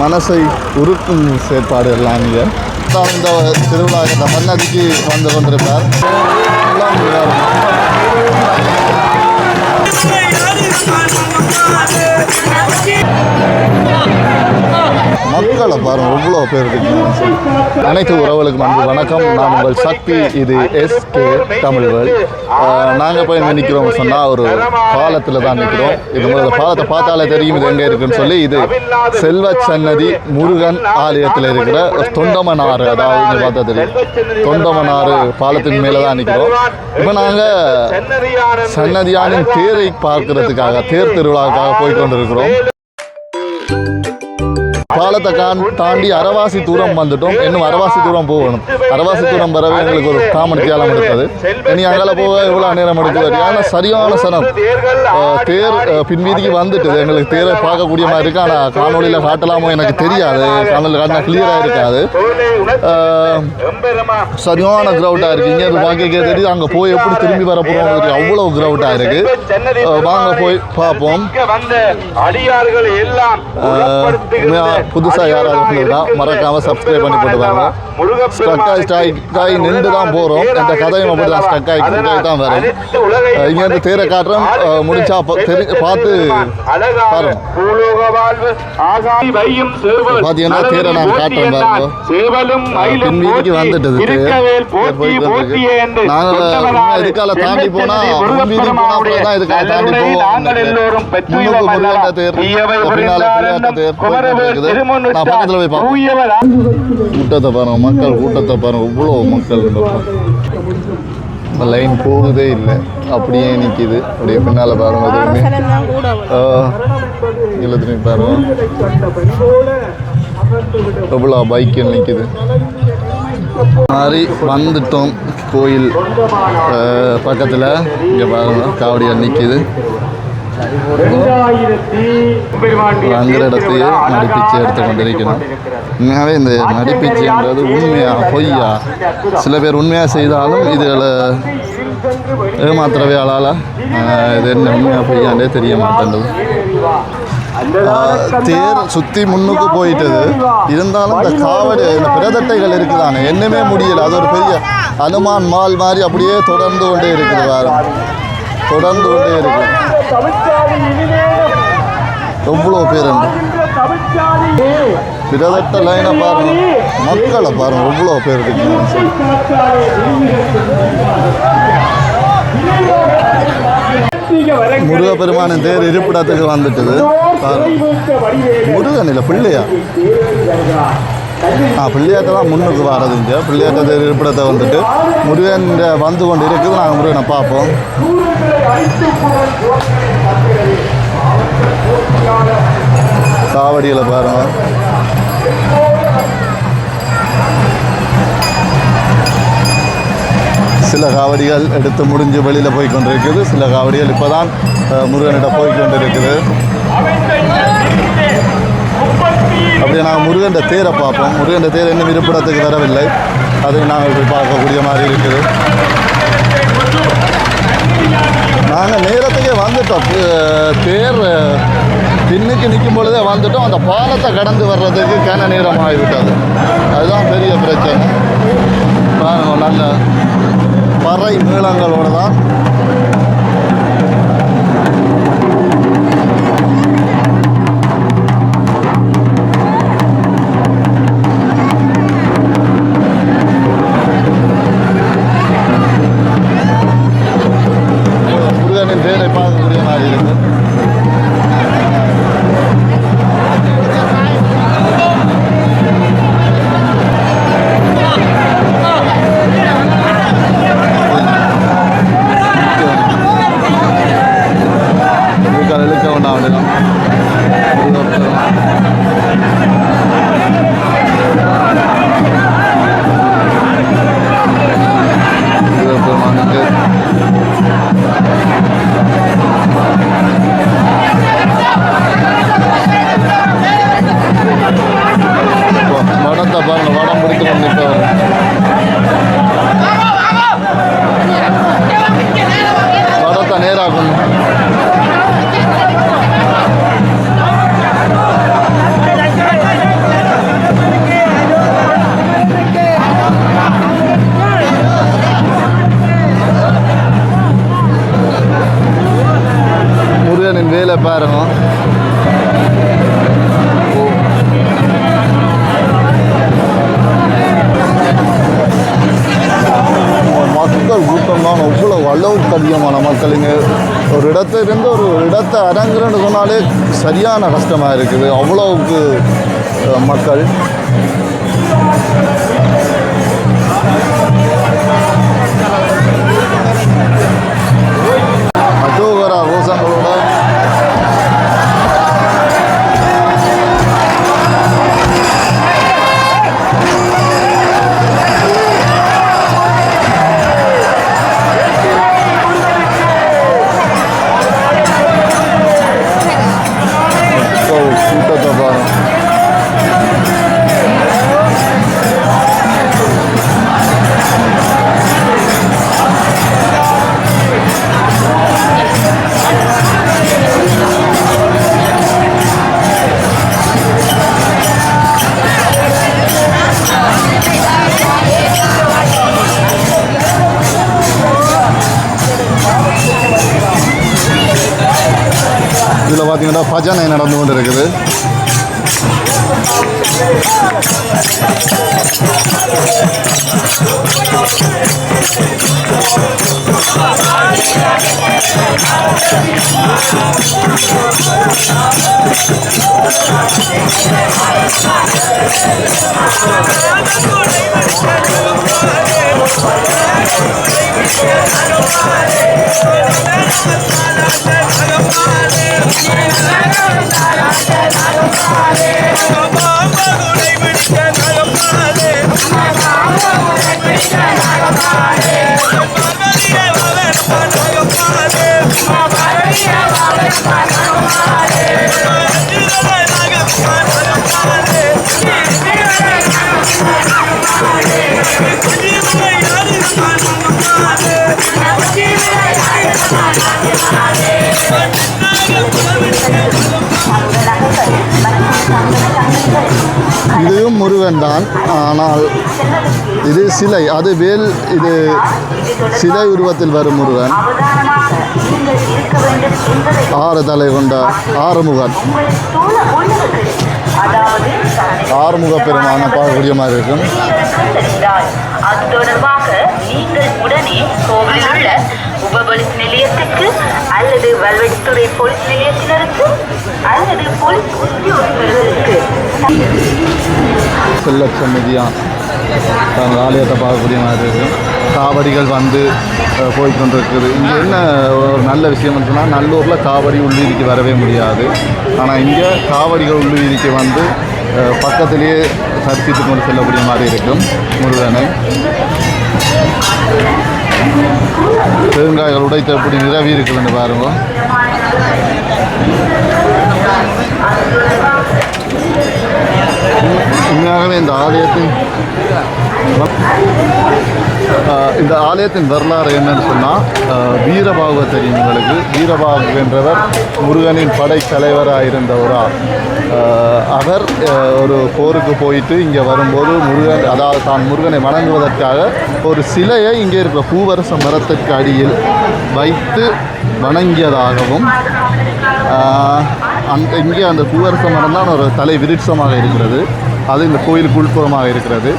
மனசை உருக்கும் செயற்பாடு எல்லாம் இங்கே. தான் இந்த திருவிழா இந்த மன்னதிக்கு வந்து கொண்டிருப்பார் எல்லாம் மக்களை பாருங்க எவ்வளோ பேர் இருக்கீங்க. அனைத்து உறவுகளுக்கும் அன்பு வணக்கம். நான் உங்கள் சக்தி இது எஸ்கே தமிழ்கள் நாங்கள் போய் இங்கே நிற்கிறோம் சொன்னால் ஒரு பாலத்தில் தான் நிற்கிறோம் இது முதல்ல பாலத்தை பார்த்தாலே தெரியும் இது எங்கே இருக்குன்னு சொல்லி இது செல்வ சன்னதி முருகன் ஆலயத்தில் இருக்கிற தொண்டமனாறு அதாவது இங்கே பார்த்தா தெரியும். தொண்டமனாறு பாலத்தின் மேலே தான் நிற்கிறோம் இப்போ நாங்கள் சன்னதியானின் தேரை பார்க்கறதுக்காக தேர் திருவிழாவுக்காக போய் கொண்டிருக்கிறோம் பாலத்தை கான் தாண்டி அரவாசி தூரம் வந்துட்டோம். இன்னும் அரவாசி தூரம் போகணும். அரவாசி தூரம் வரவே எங்களுக்கு ஒரு காமன் தியாலம் எடுத்தது. இனி அங்கே போக எவ்வளோ நேரம் எடுக்குது. ஏன்னா சரியான சனம். தேர் பின்வீதிக்கு வந்துட்டுது. எங்களுக்கு தேரை பார்க்கக்கூடிய மாதிரி இருக்கு. ஆனால் காணொலியில் காட்டலாமோ எனக்கு தெரியாது. காணொலியில் காட்டினா கிளியராக இருக்காது. சரியான கிரவுட்டாக இருக்குது இங்கே பார்க்க தெரியுது. அங்கே போய் எப்படி திரும்பி வர போகிறோம் அவ்வளோ கிரவுட்டாக இருக்குது வாங்க போய் பார்ப்போம். வந்த அடியார்கள் எல்லாம் புதுசாக யாராவது வந்ததுன்னா மறக்காம சப்ஸ்கிரைப் பண்ணி போட்டு வாங்க ஸ்டக் ஆகி ஸ்டாக் ஆகி நின்று தான் போகிறோம் இந்த கதையும் அப்படி தான் ஸ்டக் ஆகி தான் வரும். இங்கேருந்து தேரை காட்டுறோம். ப- தெரி பார்த்து பாருங்க. பாத்தீங்கன்னா தேரை நான் காட்டுறேன் பாருங்க. பின் வீதிக்கு வந்துட்டது தேர். தேர் போயிட்டு வந்திருக்கு. நாங்க உண்மையா இதுக்கால தாண்டி போனா முன் வீதி போனா அப்புறம் தான் இதுக்கால தாண்டி போவோம். முன்னுக்கு முருகன் தேர் பின்னால பிள்ளையாட்ட தேர் போயிட்டு இருக்குது. பக்கத்துல போய் கூட்டத்தை பாருங்க மக்கள் கூட்டத்தை பாருங்க இவ்வளோ மக்கள் லைன் போகுதே இல்லை. அப்படியே நிற்கிது அப்படியே பின்னால் பாருங்க எதுவுமே இல்லத்துலையும் பாருங்க. எவ்வளோ பைக்கில் நிற்கிது மாதிரி வந்துட்டோம். கோயில் பக்கத்தில். இங்கே பாருங்க காவடியால் நிற்கிது அங்குற இடத்தையே நடிப்பிச்சு எடுத்து கொண்டிருக்கணும் உண்மையாகவே இந்த நடிப்பிச்சுன்றது உண்மையா பொய்யா? சில பேர் உண்மையாக செய்தாலும் இதில் ஏமாத்துறவே ஆளால இது என்ன உண்மையாக பொய்யாண்டே தெரிய மாட்டேன்றது. ஆஹ், தேர் சுற்றி முன்னுக்கு போயிட்டது. இருந்தாலும் இந்த காவடி இந்த பிரதட்டைகள் இருக்குதானே? என்னமே முடியல. அது ஒரு பெரிய அனுமான் மால் மாதிரி அப்படியே தொடர்ந்து கொண்டே இருக்குது வேறு தொடர்ந்து கொண்டே இருக்கும். எவ்வளோ பேர் உண்டு. பிரதட்ட லைனை பாருங்க. மக்களை பாருங்க எவ்வளோ பேர் இருக்கு முருகப்பெருமானின் தேர் இருப்பிடத்துக்கு வந்துட்டது. முருகன் இல்லை பிள்ளையா? பிள்ளையாட்டெல்லாம் முன்னுக்கு வர்றது இங்கே. பிள்ளையாட்ட இருப்பிடத்தை வந்துட்டு முருகன் வந்து கொண்டு இருக்குது நாங்கள் முருகனை பார்ப்போம். காவடியில் பாருங்கள் சில காவடிகள் எடுத்து முடிஞ்சு வெளியில் போய் கொண்டிருக்குது. சில காவடிகள் இப்போ தான் முருகனிடம் போய் கொண்டிருக்குது. அப்படியே நாங்கள் முருகன் தேரை பார்ப்போம். முருகன் தேர் இன்னும் இருப்பிடத்துக்கு வரவில்லை. அதை நாங்கள் போய் பார்க்கக்கூடிய மாதிரி இருக்குது. நாங்கள் நேரத்துக்கே வந்துட்டோம் தேர் பின்னுக்கு நிற்கும் பொழுதே வந்துட்டோம் அந்த பாலத்தை கடந்து வர்றதுக்கு கன நேரம் ஆகிவிட்டது. அதுதான் பெரிய பிரச்சனை. பாருங்க நல்ல பறை நீளங்களோட தான் சரியான கஷ்டமாக இருக்குது. அவ்வளோவுக்கு மக்கள் பார்த்தீங்கன்னா பஜனை நடந்து கொண்டு இருக்குது I don't Yeah. முருகன் தான். ஆனால் இது சிலை அது வேல் இது சிலை உருவத்தில் வரும் முருகன். ஆறு தலை கொண்ட ஆறுமுகன். ஆறுமுக பெருமான பார்க்கக்கூடிய மாதிரி இருக்கும். உப போலீஸ் நிலையத்துக்கு அல்லது வல்வெட்டித்துறை போலீஸ் நிலையத்தினருக்கு அல்லது போலீஸ் உத்தியோகர்களுக்கு செல்ல சந்நிதியான் ஆலயத்தை பார்க்கக்கூடிய மாதிரி இருக்கும் காவடிகள் வந்து அஹ், போய் கொண்டிருக்குது இங்கே என்ன ஒரு நல்ல விஷயம்னு சொன்னால் நல்லூரில் காவடி உள்ளீதிக்கு வரவே முடியாது. ஆனால் இங்கே காவடிகள் உள்ளீதிக்கு வந்து பக்கத்திலேயே தரிசித்து கொண்டு செல்லக்கூடிய மாதிரி இருக்கும். முருகனை. பெருங்காய்கள் உடைத்த எப்படி நிறவி இருக்குதுன்னு பாருங்கள் உண்மையாகவே இந்த ஆலயத்தின் இந்த ஆலயத்தின் வரலாறு என்னன்னு சொன்னால் வீரபாகு தெரியும் உங்களுக்கு வீரபாகு என்றவர் முருகனின் படைத்தலைவராக இருந்த ஒரு ஆள் அவர் ஒரு போருக்கு போயிட்டு இங்கே வரும்போது முருகன் அதாவது தான் முருகனை வணங்குவதற்காக ஒரு சிலையை இங்கே இருக்கிற பூவரச மரத்திற்கு அடியில் வைத்து வணங்கியதாகவும் அந்த இங்கே அந்த பூவரச மரம் தான் ஒரு தலை விருட்சமாக இருக்கிறது. அது இந்த கோயிலுக்கு உள்புறமாக இருக்கிறது.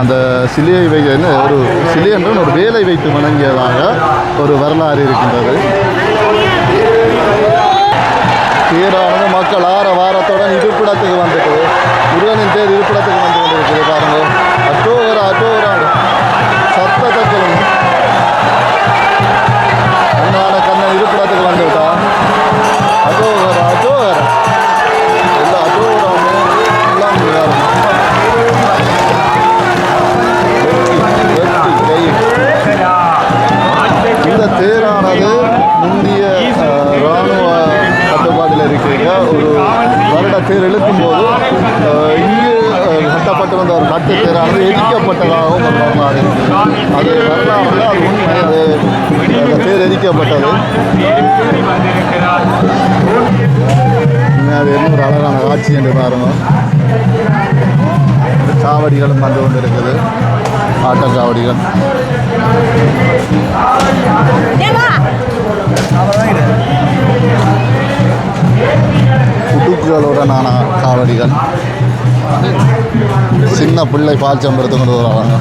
அந்த சிலையை வை ஒரு சிலை என்ற ஒரு வேலை வைத்து வணங்கியதாக ஒரு வரலாறு இருக்கின்றது. தேரானது மக்கள் ஆற வாரத்துடன் இருப்பிடத்துக்கு வந்துட்டு முருகனின் பேர் இருப்பிடத்துக்கு வந்து கொண்டிருக்கிறது பாருங்கள். அட்டோகர அட்டோகராங்க சத்தத்தை என்று பாருங்க காவடிகளும் வந்து கொண்டு இருக்குது ஆட்ட காவடிகள். உடுக்குகளுடனான காவடிகள். சின்ன பிள்ளை கொண்டு வராங்க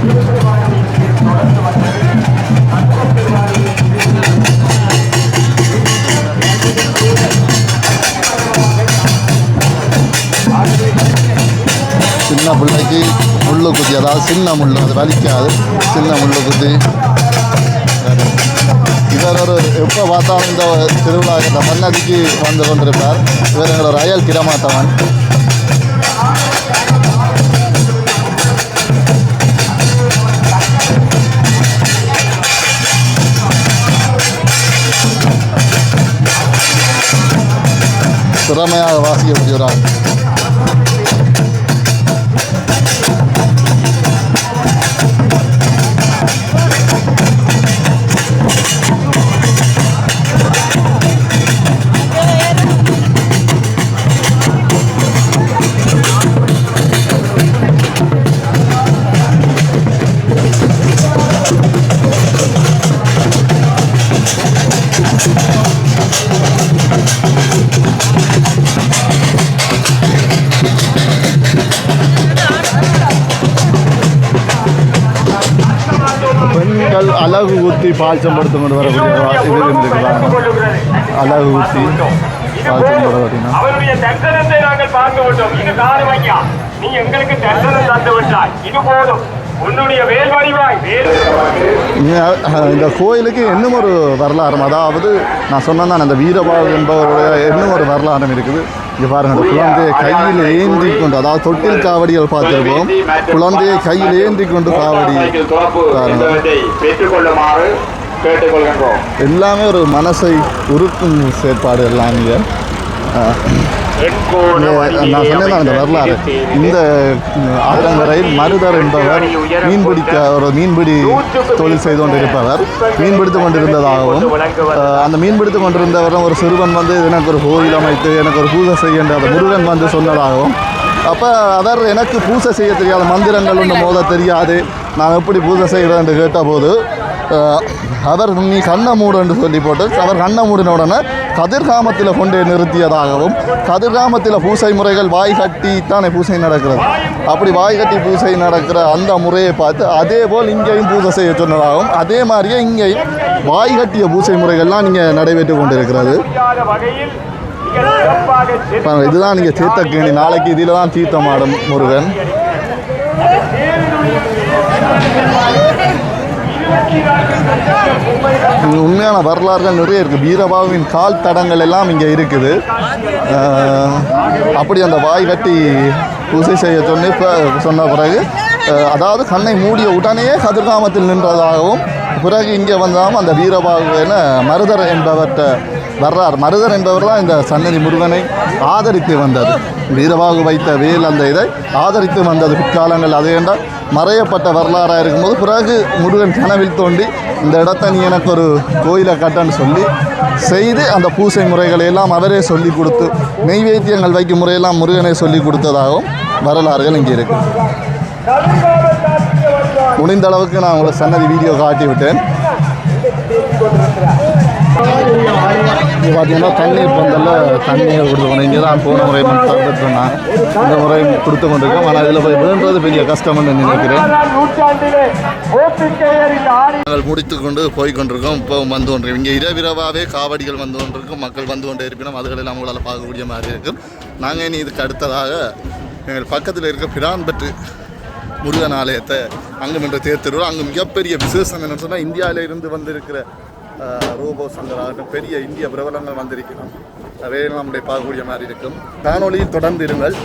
சின்ன பிள்ளைக்கு முள்ளு குத்தி அதாவது சின்ன முள் அது வலிக்காது. சின்ன முள்ளு குத்தி. இவர் ஒரு எப்போ பார்த்தாலும் இந்த திருவிழா இந்த மன்னதிக்கு வந்து கொண்டிருப்பார். இவர் எங்களோட அயல் கிடமாத்தவன் திறமையாக வாசிக்கக்கூடியவராக. Thank you. படுத்து கொண்டு வரக்கூடிய இது இருந்திருக்கிறாங்க அழகு பாய்ச்சம் போட பார்த்தீங்கன்னா அவருடைய தரிசனத்தை நாங்கள் பார்த்து விட்டோம் இது காரணம் ஐயா. நீ எங்களுக்கு தரிசனம் தந்து விட்டாய் இது போதும். உன்னுடைய வேல் வடிவாய் இந்த கோயிலுக்கு இன்னும் ஒரு வரலாறு அதாவது நான் சொன்னேன் அந்த வீரபாகு என்பவருடைய இன்னும் ஒரு வரலாறு இருக்குது இங்கே பாருங்க அந்த குழந்தையை கையில் ஏந்தி கொண்டு அதாவது தொட்டில் காவடிகள் பார்த்துருப்போம் குழந்தையை கையில் ஏந்தி கொண்டு காவடி எல்லாமே ஒரு மனசை உருக்கும் செயற்பாடு எல்லாம் இங்க நான் சொன்னேன் அந்த வரலாறு. இந்த ஆற்றங்கரையில் மருதர் என்பவர் மீன்பிடிக்க ஒரு மீன்பிடி தொழில் செய்து கொண்டிருப்பவர். மீன் பிடித்து கொண்டிருந்ததாகவும் அந்த மீன் பிடித்து கொண்டிருந்தவரும் ஒரு சிறுவன் வந்து எனக்கு ஒரு கோயில் அமைத்து எனக்கு ஒரு பூஜை செய்கின்ற அந்த முருகன் வந்து சொன்னதாகவும் அப்போ அவர் எனக்கு பூஜை செய்ய தெரியாத மந்திரங்கள் ஒன்று மோத தெரியாது. நான் எப்படி பூஜை செய்கிறேன் என்று கேட்டபோது அவர் நீ கண்ணை மூடு என்று சொல்லி போட்டு அவர் கண்ணை மூடின உடனே கதிர்காமத்தில் கொண்டு நிறுத்தியதாகவும் கதிர்காமத்தில் பூசை முறைகள் வாய் கட்டி தானே பூசை நடக்கிறது. அப்படி வாய் கட்டி பூசை நடக்கிற அந்த முறையை பார்த்து அதே போல் இங்கேயும் பூஜை செய்ய சொன்னதாகவும் அதே மாதிரியே இங்கேயும் வாய் கட்டிய பூசை முறைகள்லாம் நீங்கள் நடைபெற்று கொண்டிருக்கிறது. இதுதான் நீங்கள் தீர்த்தக்கேணி நாளைக்கு இதில் தான் தீர்த்தமாடும் முருகன். உண்மையான வரலாறுகள் நிறைய இருக்குது வீரபாவின் கால் தடங்கள் எல்லாம் இங்கே இருக்குது. அப்படி அந்த வாய் கட்டி பூசை செய்ய சொன்னி சொன்ன பிறகு அதாவது கண்ணை மூடிய உடனே கதிர்காமத்தில் நின்றதாகவும் பிறகு இங்கே வந்தாலும் அந்த வீரபாகு என மருதர் என்பவர்கிட்ட வர்றார் மருதர் என்பவர் தான் இந்த சன்னதி முருகனை ஆதரித்து வந்தது. வீரவாக வைத்த வேல் அந்த இதை ஆதரித்து வந்தது பிற்காலங்கள். அதே என்றால் மறையப்பட்ட வரலாறாக இருக்கும்போது பிறகு முருகன் கனவில் தோண்டி இந்த இடத்த நீ எனக்கு ஒரு கோயிலை கட்டன்னு சொல்லி செய்து அந்த பூசை முறைகளை எல்லாம் அவரே சொல்லி கொடுத்து நெய்வேத்தியங்கள் வைக்கும் முறையெல்லாம் முருகனை சொல்லி கொடுத்ததாகவும் வரலாறுகள் இங்கே இருக்கு. முடிந்த அளவுக்கு நான் உங்களை சன்னதி வீடியோ காட்டி விட்டேன் இங்கே பார்த்தீங்கன்னா தண்ணீர் பந்தலில் தண்ணியை கொடுத்துக்கணும் இங்கே தான் போன முறை தந்துட்டு இந்த முறை கொடுத்து கொண்டிருக்கோம் ஆனால் இதில் போய் விழுன்றது பெரிய கஷ்டம்னு நினைக்கிறேன். நாங்கள் முடித்து கொண்டு போய் கொண்டிருக்கோம். இப்போ வந்து கொண்டு இங்கே இரவிரவாகவே காவடிகள் வந்து கொண்டிருக்கும். மக்கள் வந்து கொண்டே இருப்பினும் அதுகளெல்லாம் உங்களால் பார்க்கக்கூடிய மாதிரி இருக்கும். நாங்கள் இனி இதுக்கு அடுத்ததாக எங்கள் பக்கத்தில் இருக்க பிரான்பற்று முருகன் ஆலயத்தை அங்கும் நின்று தேர் அங்கே மிகப்பெரிய விசேஷம் என்னன்னு சொன்னால் இந்தியாவிலிருந்து வந்திருக்கிற ரோபோ சங்கராகட்டும் பெரிய இந்திய பிரபலங்கள் வந்திருக்கிறோம். அதையே நம்முடைய பார்க்கக்கூடிய மாதிரி இருக்கும். காணொலியில் தொடர்ந்து இருங்கள்.